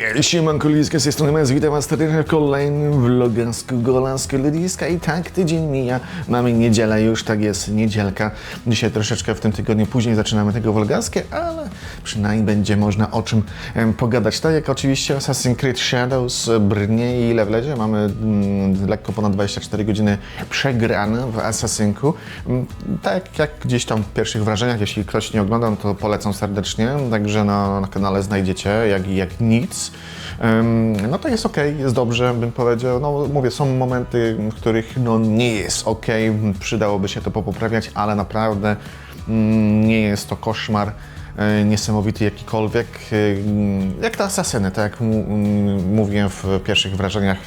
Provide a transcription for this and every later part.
Hej, siemanko ludziska, z tej strony Mez, witam was serdecznie w kolejnym vlogasku Golanskiego Ludziska i tak tydzień mija, mamy niedzielę już, tak jest, niedzielka. Dzisiaj troszeczkę w tym tygodniu później zaczynamy tego vlogaskie, ale przynajmniej będzie można o czym pogadać. Tak jak oczywiście Assassin's Creed Shadows brnie i ile wlezie, mamy mm, lekko ponad 24 godziny przegrane w Assassin'ku. Mm, Tak jak gdzieś tam w pierwszych wrażeniach, jeśli ktoś nie oglądał, to polecam serdecznie, także na, na kanale znajdziecie jak, jak nic. No to jest ok, jest dobrze, bym powiedział. No mówię, są momenty, w których no nie jest ok, przydałoby się to popoprawiać, ale naprawdę mm, nie jest to koszmar e, niesamowity jakikolwiek. e, Jak te asasyny, tak jak mu- m, mówiłem w pierwszych wrażeniach,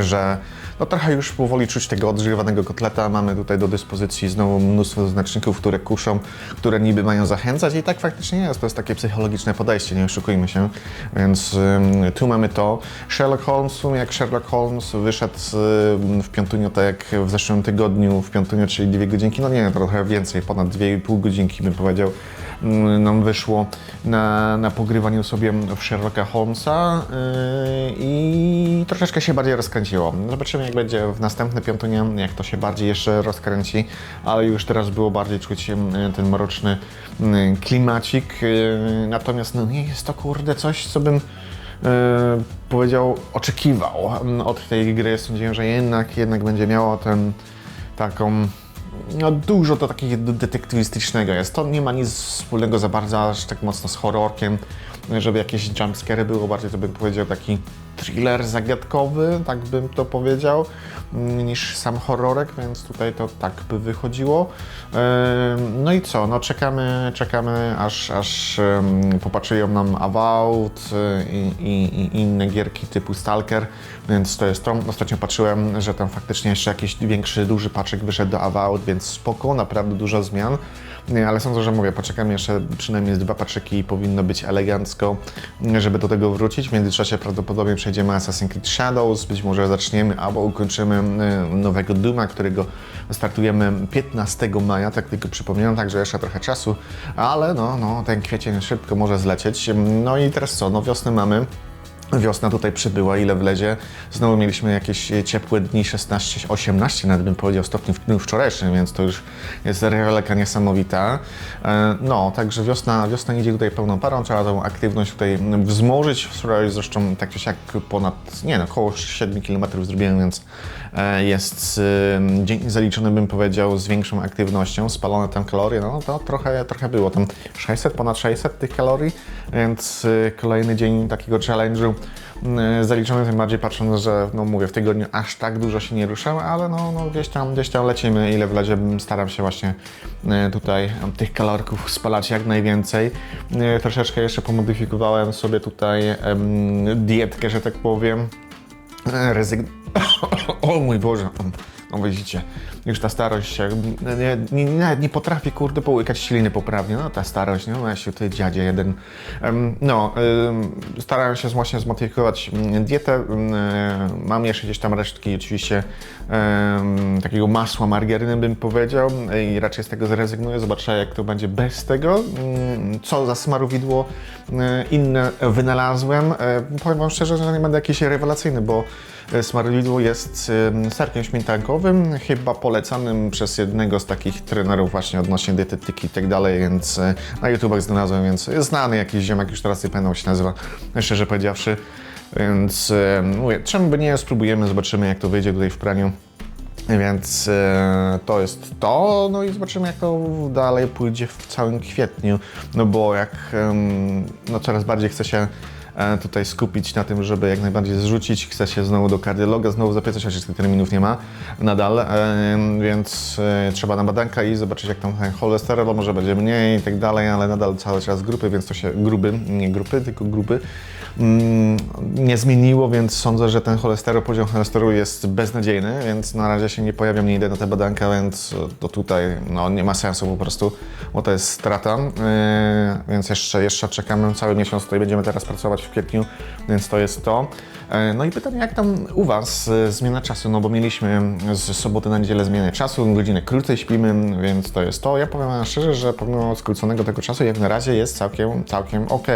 że no trochę już powoli czuć tego odżywanego kotleta. Mamy tutaj do dyspozycji znowu mnóstwo znaczników, które kuszą, które niby mają zachęcać i tak faktycznie jest. To jest takie psychologiczne podejście, nie oszukujmy się. Więc ym, tu mamy to. Sherlock Holmes, jak Sherlock Holmes wyszedł w piątuniu, tak jak w zeszłym tygodniu, w piątuniu, czyli dwie godzinki, no nie, trochę więcej, ponad dwie i pół godzinki bym powiedział, nam wyszło na, na pogrywaniu sobie w Sherlocka Holmesa yy, i troszeczkę się bardziej rozkręciło. Zobaczymy jak będzie w następne piątunie, jak to się bardziej jeszcze rozkręci, ale już teraz było bardziej czuć yy, ten mroczny yy, klimacik. Yy, Natomiast no nie jest to kurde coś, co bym yy, powiedział, oczekiwał mm, od tej gry. Sądziłem, że jednak, jednak będzie miało ten taką no, dużo to takiego detektywistycznego jest. To nie ma nic wspólnego za bardzo aż tak mocno z horrorkiem, żeby jakieś jumpscary było, bardziej to bym powiedział taki thriller zagadkowy, tak bym to powiedział, mm, niż sam horrorek, więc tutaj to tak by wychodziło. No i co, no czekamy, czekamy aż, aż popatrzyją nam Avowed y, i, i, i inne gierki typu Stalker, więc to jest to. Ostatnio patrzyłem, że tam faktycznie jeszcze jakiś większy, duży paczek wyszedł do Avowed, więc spoko, naprawdę dużo zmian. Nie, ale sądzę, że mówię, poczekam jeszcze przynajmniej dwa paczeki i powinno być elegancko, żeby do tego wrócić. W międzyczasie prawdopodobnie przejdziemy Assassin's Creed Shadows, być może zaczniemy albo ukończymy y, nowego Duma, którego startujemy 15 maja, tak tylko przypominam, także jeszcze trochę czasu, ale no, no, ten kwiecień szybko może zlecieć. No i teraz co, no wiosnę mamy. Wiosna tutaj przybyła, ile wlezie. Znowu mieliśmy jakieś ciepłe dni, 16, 18 nawet bym powiedział stopni w dniu wczorajszym, więc to już jest reweleka niesamowita. E, No, także wiosna, wiosna idzie tutaj pełną parą, trzeba tą aktywność tutaj wzmożyć. Wczoraj zresztą tak czy siak ponad, nie no, około 7 km zrobiłem, więc e, jest e, zaliczony bym powiedział z większą aktywnością, spalone tam kalorie, no to trochę, trochę było, tam 600, ponad 600 tych kalorii, więc e, kolejny dzień takiego challenge'u e, zaliczony, tym bardziej patrząc, że no mówię, w tygodniu aż tak dużo się nie ruszam, ale no, no gdzieś, tam, gdzieś tam lecimy, ile wlezie, staram się właśnie e, tutaj tych kalorków spalać jak najwięcej. E, Troszeczkę jeszcze pomodyfikowałem sobie tutaj dietkę, że tak powiem. E, Rezygn... o mój Boże. No widzicie, już ta starość, się- nie, nie, nie, nawet nie potrafię, kurde, połykać śliny poprawnie, no ta starość, no właśnie, ty dziadzie jeden. No, starałem się właśnie zmodyfikować mm, dietę, ym, e, mam jeszcze gdzieś tam resztki oczywiście takiego masła margaryny bym powiedział i raczej z tego zrezygnuję, zobaczę jak to będzie bez tego, Ym, co za smarowidło y, inne wynalazłem. E, Powiem Wam szczerze, że nie będę jakiś rewelacyjny, bo e, smarowidło jest serkiem śmietankowym, chyba polecanym przez jednego z takich trenerów właśnie odnośnie dietetyki i tak dalej, więc e, na YouTubach znalazłem, więc znany jakiś ziomek, już teraz nie pamiętam się nazywa, szczerze powiedziawszy. Więc e, mówię, czemu by nie, spróbujemy, zobaczymy jak to wyjdzie tutaj w praniu. Więc e, to jest to, no i zobaczymy jak to dalej pójdzie w całym kwietniu, no bo jak em, no coraz bardziej chce się e, tutaj skupić na tym, żeby jak najbardziej zrzucić, chce się znowu do kardiologa, znowu zapisać, chociaż tych terminów nie ma nadal, e, więc e, trzeba na badanka i zobaczyć jak tam ten cholesterol, może będzie mniej i tak dalej, ale nadal cały czas grupy, więc to się gruby, nie grupy, tylko gruby mm, nie zmieniło, więc sądzę, że ten cholesterol, poziom cholesterolu jest beznadziejny, więc na razie się nie pojawiam, nie idę na te badanka, więc to tutaj no, nie ma sensu po prostu, bo to jest strata, więc jeszcze, jeszcze czekamy cały miesiąc, tutaj będziemy teraz pracować w kwietniu, więc to jest to. E, No i pytanie, jak tam u Was e, zmiana czasu? No bo mieliśmy z soboty na niedzielę zmianę czasu, godzinę krócej śpimy, więc to jest to. Ja powiem Wam szczerze, że pomimo skróconego tego czasu, jak na razie jest całkiem, całkiem ok.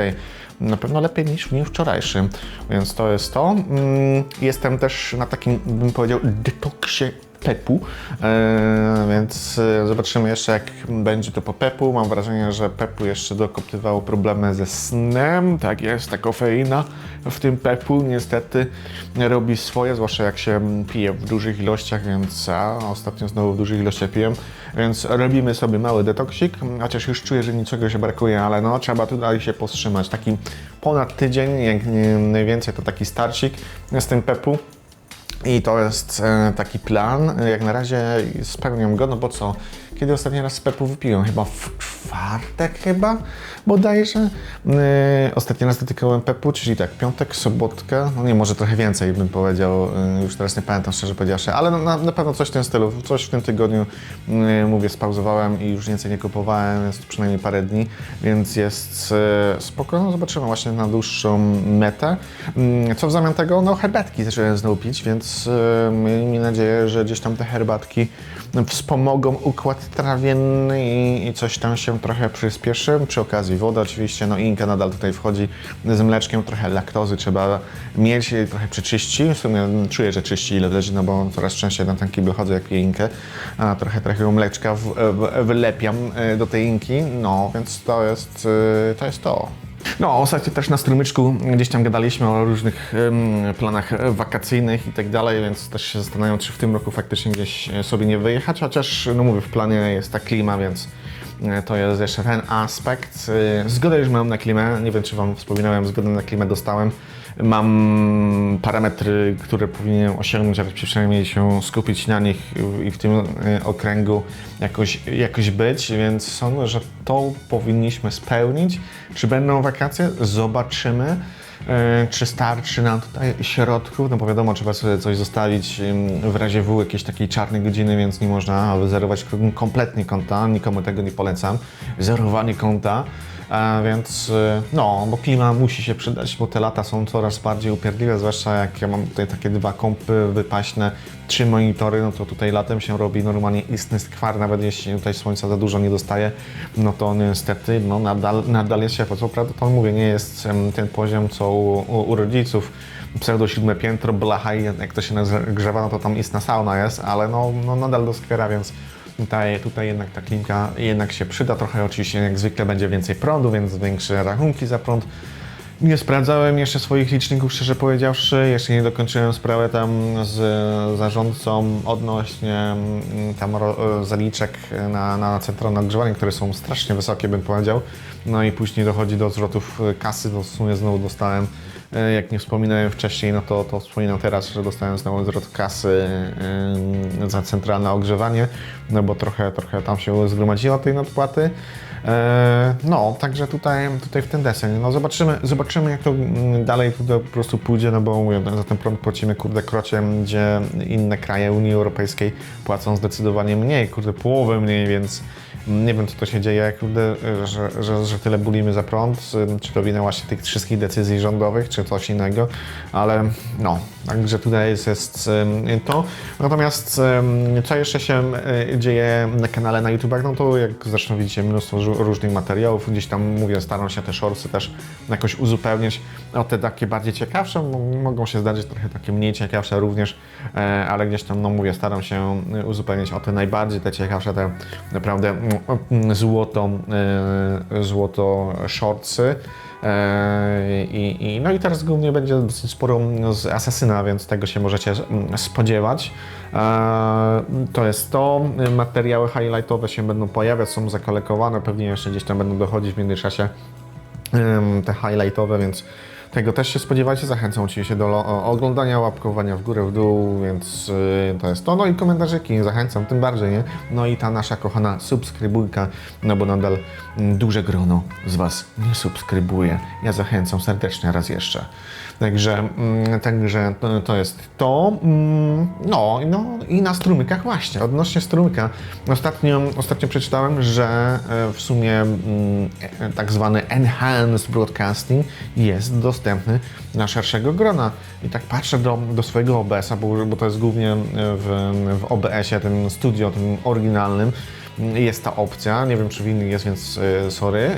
Na pewno lepiej niż w dniu wczorajszym, więc to jest to. Mm, Jestem też na takim, bym powiedział, detoksie Pepu, e, więc e, zobaczymy jeszcze jak będzie to po Pepu. Mam wrażenie, że Pepu jeszcze dokoptywało problemy ze snem. Tak jest, ta kofeina w tym Pepu niestety robi swoje, zwłaszcza jak się pije w dużych ilościach, więc a, ostatnio znowu w dużych ilościach piję, więc robimy sobie mały detoksik, chociaż już czuję, że niczego się brakuje, ale no trzeba tutaj się powstrzymać. Taki ponad tydzień, jak najwięcej to taki starcik z tym Pepu. I to jest e, taki plan. Jak na razie spełniam go, no bo co? Kiedy ostatni raz z Pepu wypiłem? Chyba w czwartek chyba bodajże. E, ostatni raz dotykałem Pepu, czyli tak, piątek, sobotka, no nie, może trochę więcej bym powiedział, e, już teraz nie pamiętam szczerze powiedziawszy, ale na, na pewno coś w tym stylu, coś w tym tygodniu, e, mówię, spauzowałem i już więcej nie kupowałem, jest przynajmniej parę dni, więc jest e, spoko, no zobaczymy właśnie na dłuższą metę. Mm, Co w zamian tego? No herbatki zacząłem znowu pić, więc e, miejmy nadzieję, że gdzieś tam te herbatki wspomogą układ trawienny i, i coś tam się trochę przyspieszy. Przy okazji woda oczywiście, no inka nadal tutaj wchodzi z mleczkiem, trochę laktozy trzeba mieć, trochę przeczyści. W sumie czuję, że czyści ile wlezie, no bo coraz częściej na ten kibel chodzę jak inkę, a trochę trochę mleczka w, w, wlepiam e, do tej inki, no więc to jest e, to. Jest to. No, ostatnio też na strumyczku gdzieś tam gadaliśmy o różnych em, planach wakacyjnych i tak dalej, więc też się zastanawiam, czy w tym roku faktycznie gdzieś e, sobie nie wyjechać, chociaż, no mówię, w planie jest ta klima, więc to jest jeszcze ten aspekt. E, Zgodę już mam na klimę, nie wiem, czy Wam wspominałem, zgodę na klimę dostałem. Mam parametry, które powinienem osiągnąć, ale przynajmniej się skupić na nich i w tym e, okręgu jakoś, jakoś być, więc sądzę, że to powinniśmy spełnić. Czy będą wakacje? Zobaczymy. E, Czy starczy nam tutaj środków? No bo wiadomo, trzeba sobie coś zostawić w razie W jakiejś takiej czarnej godziny, więc nie można wyzerować kompletnie konta. Nikomu tego nie polecam. Zerowanie konta. A więc y, no, bo klima musi się przydać, bo te lata są coraz bardziej upierdliwe, zwłaszcza jak ja mam tutaj takie dwa kompy wypaśne, trzy monitory, no to tutaj latem się robi normalnie istny skwar, nawet jeśli tutaj słońca za dużo nie dostaje, no to niestety no, nadal, nadal jest ciepło. Co prawda to mówię, nie jest ten poziom co u, u, u rodziców, pseudo siódme piętro, blacha i jak to się nagrzewa, no to tam istna sauna jest, ale no, no nadal doskwiera, więc Tutaj, tutaj jednak ta klimka jednak się przyda. Trochę oczywiście jak zwykle będzie więcej prądu, więc większe rachunki za prąd. Nie sprawdzałem jeszcze swoich liczników, szczerze powiedziawszy. Jeszcze nie dokończyłem sprawę tam z zarządcą odnośnie mm, tam e, zaliczek na, na centralne ogrzewanie, które są strasznie wysokie, bym powiedział. No i później dochodzi do zwrotów kasy, to w sumie znowu dostałem Jak nie wspominałem wcześniej, no to, to wspominam teraz, że dostałem znowu zwrot kasy e, za centralne ogrzewanie, no bo trochę, trochę tam się zgromadziło tej nadpłaty. E, No, także tutaj, tutaj w ten deseń. No zobaczymy, zobaczymy jak to mm, dalej tutaj po prostu pójdzie, no bo mówię, za ten prąd płacimy kurde krociem, gdzie inne kraje Unii Europejskiej płacą zdecydowanie mniej, kurde połowę mniej, więc nie wiem co to się dzieje, kurde, że, że, że tyle bulimy za prąd, czy to wina właśnie tych wszystkich decyzji rządowych, czy coś innego, ale no, także tutaj jest, jest em, to. Natomiast co jeszcze się e, dzieje na kanale na YouTubach, no to jak zresztą widzicie mnóstwo różnych materiałów, gdzieś tam mówię, staram się te shortsy też jakoś uzupełniać o te takie bardziej ciekawsze, mogą się zdarzyć trochę takie mniej ciekawsze również, e, ale gdzieś tam, no mówię, staram się e, uzupełniać o te najbardziej, te ciekawsze, te naprawdę złoto, e, złoto shortsy. E, I, i, no i teraz głównie będzie dosyć sporo z Asasyna, więc tego się możecie mm, spodziewać. E, To jest to. Materiały highlightowe się będą pojawiać, są zakolektowane, pewnie jeszcze gdzieś tam będą dochodzić w międzyczasie te highlightowe, więc tego też się spodziewajcie. Zachęcam oczywiście do oglądania, łapkowania w górę, w dół, więc y, to jest to. No i komentarzyki, zachęcam tym bardziej, nie? No i ta nasza kochana subskrybujka, no bo nadal mm, duże grono z Was nie subskrybuje. Ja zachęcam serdecznie raz jeszcze. Także, mm, także to, to jest to. Mm, No, no i na strumykach właśnie, odnośnie strumyka. Ostatnio, ostatnio przeczytałem, że e, w sumie e, tak zwany enhanced broadcasting jest dostępny dostępny dla szerszego grona. I tak patrzę do, do swojego OBS-a, bo, bo to jest głównie w, w OBS-ie, tym studio, tym oryginalnym, jest ta opcja. Nie wiem, czy w innych jest, więc y, sorry. Y,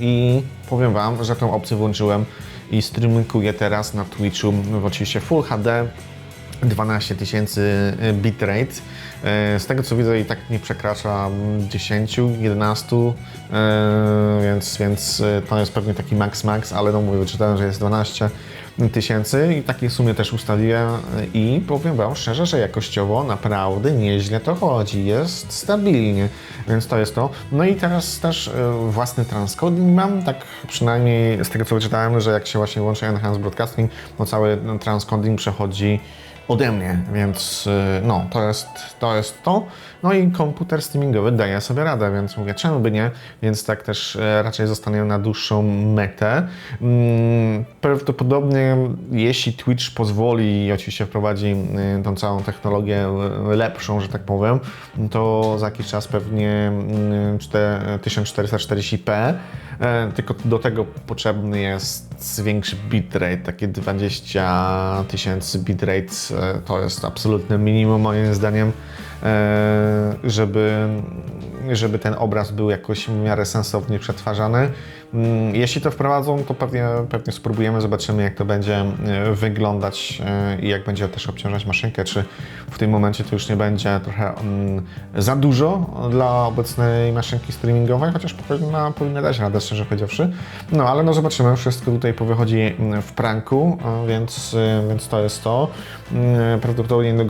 I powiem Wam, że tą opcję włączyłem i streamuję teraz na Twitchu w oczywiście Full HD 12 tysięcy bitrate. E, Z tego co widzę i tak nie przekracza 10, 11, e, więc, więc e, to jest pewnie taki max max, ale no mówię, wyczytałem, że jest 12 tysięcy i takiej sumie też ustaliłem i powiem Wam szczerze, że jakościowo naprawdę nieźle to chodzi, jest stabilnie, więc to jest to. No i teraz też własny transcoding mam, tak przynajmniej z tego co wyczytałem, że jak się właśnie łączy Enhanced Broadcasting, to cały transcoding przechodzi ode mnie, więc y, no, to jest, to jest to. No i komputer streamingowy daje sobie radę, więc mówię, czemu by nie, więc tak też e, raczej zostanie na dłuższą metę. Mm, Prawdopodobnie, jeśli Twitch pozwoli i oczywiście wprowadzi y, tą całą technologię y, lepszą, że tak powiem, to za jakiś czas pewnie y, czte- 1440p, e, tylko do tego potrzebny jest większy bitrate, takie 20 tysięcy bitrate e, to jest absolutne minimum moim zdaniem, e, żeby, żeby ten obraz był jakoś w miarę sensownie przetwarzany. Mm, Jeśli to wprowadzą, to pewnie, pewnie spróbujemy, zobaczymy jak to będzie e, wyglądać e, i jak będzie też obciążać maszynkę, czy w tym momencie to już nie będzie trochę mm, za dużo dla obecnej maszynki streamingowej, chociaż powinna, powinna dać radę, szczerze powiedziawszy. No ale no zobaczymy, wszystko tutaj powychodzi mm, w pranku, e, więc, e, więc to jest to. Mm, Prawdopodobnie do,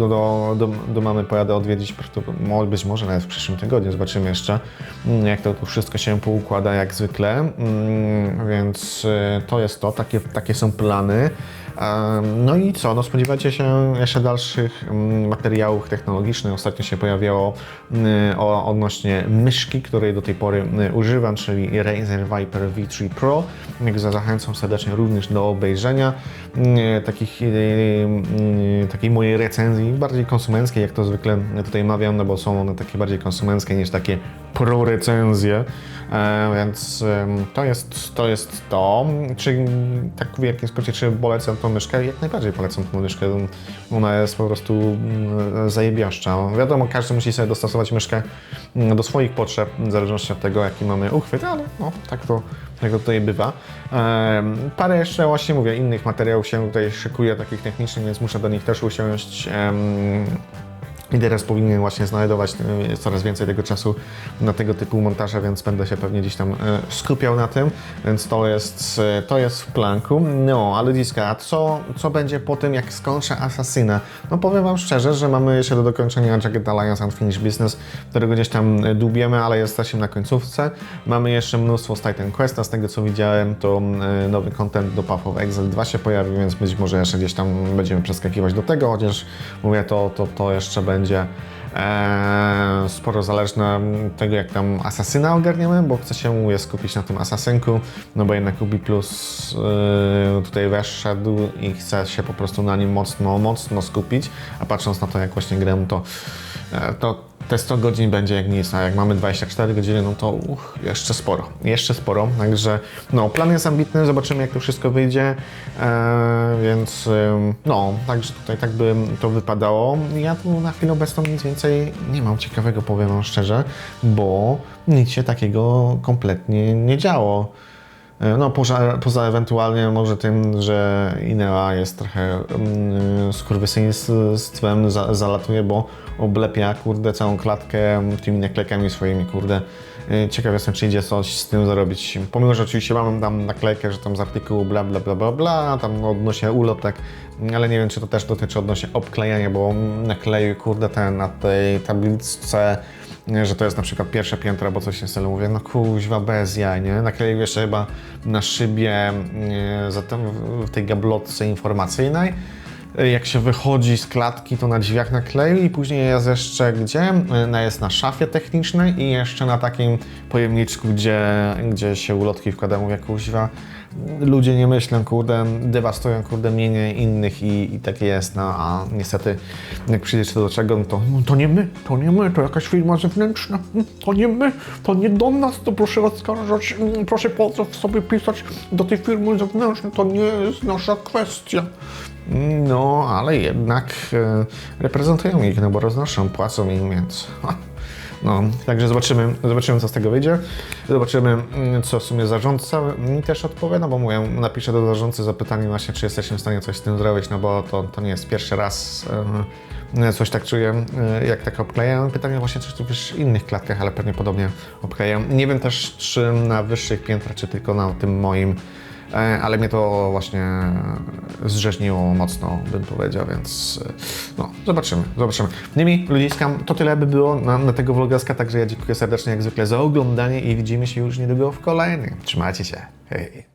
do, do, mamy pojadę odwiedzić, być może nawet w przyszłym tygodniu, zobaczymy jeszcze, mm, jak to tu wszystko się poukłada jak zwykle, Mm, więc e, to jest to, takie, takie są plany. No i co? No spodziewacie się jeszcze dalszych mm, materiałów technologicznych. Ostatnio się pojawiało mm, o, odnośnie myszki, której do tej pory mm, używam, czyli Razer Viper V3 Pro. Zachęcam serdecznie również do obejrzenia takich, e, mm, takiej mojej recenzji, bardziej konsumenckiej, jak to zwykle tutaj mawiam, no bo są one takie bardziej konsumenckie niż takie pro recenzje. E, więc to jest, to jest to. Czy tak w wielkim skrócie, czy polecam tą myszkę? Jak najbardziej polecam tą myszkę. Ona jest po prostu mm, zajebiaszcza. Wiadomo, każdy musi sobie dostosować myszkę mm, do swoich potrzeb, w zależności od tego, jaki mamy uchwyt, ale no, tak to, tak to tutaj bywa. Parę jeszcze właśnie mówię, innych materiałów się tutaj szykuje, takich technicznych, więc muszę do nich też usiąść. I teraz powinien właśnie znajdować e, coraz więcej tego czasu na tego typu montaże, więc będę się pewnie gdzieś tam e, skupiał na tym, więc to jest, e, to jest w planku. No, ale Diska, a co, co będzie po tym, jak skończę Assassina? No powiem Wam szczerze, że mamy jeszcze do dokończenia Jagged Alliance Unfinished Business, którego gdzieś tam dubiemy, ale jesteśmy na końcówce. Mamy jeszcze mnóstwo z Titan Questa, z tego co widziałem, to nowy content do Path of Exile 2 się pojawi, więc być może jeszcze gdzieś tam będziemy przeskakiwać do tego, chociaż mówię, to, to, to jeszcze będzie e, sporo zależne od tego, jak tam Asasyna ogarniemy, bo chcę się mówię, skupić na tym Asasynku, no bo jednak Ubi Plus e, tutaj weszedł i chcę się po prostu na nim mocno, mocno skupić, a patrząc na to, jak właśnie gram, to, e, to te 100 godzin będzie jak nic, a jak mamy 24 godziny, no to uch, jeszcze sporo, jeszcze sporo, także no, plan jest ambitny, zobaczymy jak to wszystko wyjdzie, e, więc no, także tutaj tak by to wypadało. Ja tu na chwilę obecną nic więcej nie mam ciekawego, powiem wam szczerze, bo nic się takiego kompletnie nie działo. E, No, poza, poza ewentualnie może tym, że Inea jest trochę mm, skurwysyństwem, za, zalatuje, bo oblepia, kurde, całą klatkę tymi naklejkami swoimi, kurde. E, Ciekaw jestem, czy idzie coś z tym zrobić. Pomimo, że oczywiście mam tam naklejkę, że tam z artykułu bla bla bla bla bla, tam odnośnie ulotek, ale nie wiem, czy to też dotyczy odnośnie obklejania, bo nakleju, kurde, ten na tej tabliczce że to jest na przykład pierwsze piętro albo coś w tym stylu. Mówię, no kuźwa, bez jaj, nie? Nakleił jeszcze chyba na szybie nie, zatem w tej gablotce informacyjnej. jak się wychodzi z klatki, to na drzwiach nakleił i później jest jeszcze gdzie? Jest na szafie technicznej i jeszcze na takim pojemniczku, gdzie, gdzie się ulotki wkłada. Mówię, kuźwa, ludzie nie myślą, kurde, dewastują, kurde, mienie innych i, i tak jest, no a niestety jak przyjdzie to do czego, no to "No, to nie my, to nie my, to jakaś firma zewnętrzna, Mm, to nie my, to nie do nas, to proszę oskarżać, mm, proszę pozów sobie pisać do tej firmy zewnętrznej, to nie jest nasza kwestia. No, ale jednak e, reprezentują ich, no bo roznoszą, płacą im, więc... No, także zobaczymy, zobaczymy, co z tego wyjdzie. Zobaczymy, mm, co w sumie zarządca mi też odpowie, no bo mówię, napiszę do zarządcy zapytanie właśnie, czy jesteśmy w stanie coś z tym zrobić, no bo to, to nie jest pierwszy raz, coś tak czuję, jak tak obklejają. Pytanie właśnie, czy to w innych klatkach, ale pewnie podobnie obklejają. Nie wiem też, czy na wyższych piętrach, czy tylko na tym moim, ale mnie to właśnie zrzeźniło mocno, bym powiedział, więc e, no, zobaczymy, zobaczymy. Niemniej, ludziska, to tyle by było na, na tego vlogaska, także ja dziękuję serdecznie jak zwykle za oglądanie i widzimy się już niedługo w kolejnym. Trzymajcie się, hej!